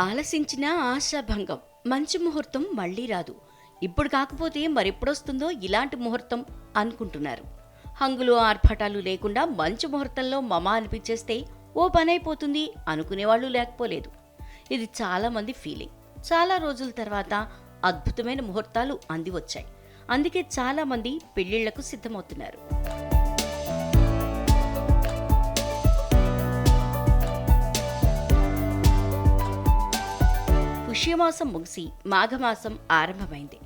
ఆలసించిన ఆశాభంగం. మంచి ముహూర్తం మళ్ళీ రాదు. ఇప్పుడు కాకపోతే మరెప్పుడొస్తుందో ఇలాంటి ముహూర్తం అనుకుంటున్నారు. హంగులు ఆర్భటాలు లేకుండా మంచి ముహూర్తంలో మమ అనిపించేస్తే ఓ పనైపోతుంది అనుకునేవాళ్ళు లేకపోలేదు. ఇది చాలా మంది ఫీలింగ్. చాలా రోజుల తర్వాత అద్భుతమైన ముహూర్తాలు అంది వచ్చాయి. అందుకే చాలా మంది పెళ్ళిళ్ళకు సిద్ధమవుతున్నారు. పుష్యమాసం ముగిసి మాఘమాసం ఆరంభమైంది.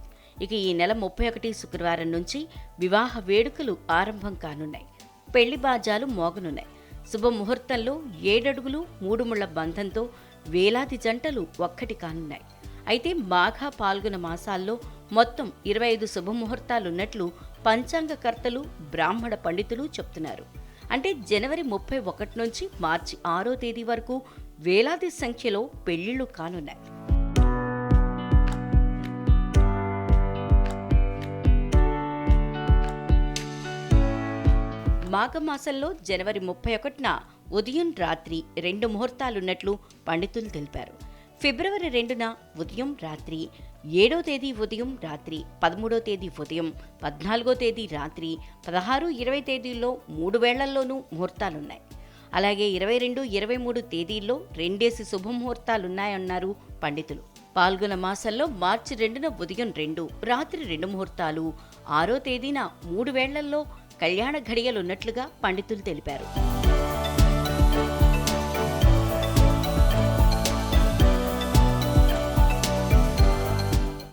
ఇక ఈ నెల ముప్పై ఒకటి శుక్రవారం నుంచి వివాహ వేడుకలు ఆరంభం కానున్నాయి. పెళ్ళి బాజాలు మోగనున్నాయి. శుభముహూర్తంలో ఏడడుగులు మూడు ముళ్ళ బంధంతో వేలాది జంటలు ఒక్కటి కానున్నాయి. అయితే మాఘ పాల్గొన మాసాల్లో మొత్తం ఇరవై ఐదు శుభముహూర్తాలున్నట్లు పంచాంగకర్తలు బ్రాహ్మణ పండితులు చెప్తున్నారు. అంటే జనవరి ముప్పై ఒకటి నుంచి మార్చి ఆరో తేదీ వరకు వేలాది సంఖ్యలో పెళ్ళిళ్ళు కానున్నాయి. మాఘమాసంలో జనవరి ముప్పై ఒకటిన ఉదయం రాత్రి రెండు ముహూర్తాలున్నట్లు పండితులు తెలిపారు. ఫిబ్రవరి రెండున ఉదయం రాత్రి ఏడో తేదీ ఉదయం రాత్రి పదమూడో తేదీ ఉదయం పద్నాలుగో తేదీ రాత్రి పదహారు ఇరవై తేదీల్లో మూడు వేళ్ళల్లోనూ ముహూర్తాలున్నాయి. అలాగే ఇరవై రెండు ఇరవై మూడు తేదీల్లో రెండేసి శుభముహూర్తాలున్నాయన్నారు పండితులు. పాల్గొన మాసంలో మార్చి రెండున ఉదయం రెండు రాత్రి రెండు ముహూర్తాలు ఆరో తేదీన మూడు వేళ్ళల్లో కళ్యాణ ఘడియలున్నట్లుగా పండితులు తెలిపారు.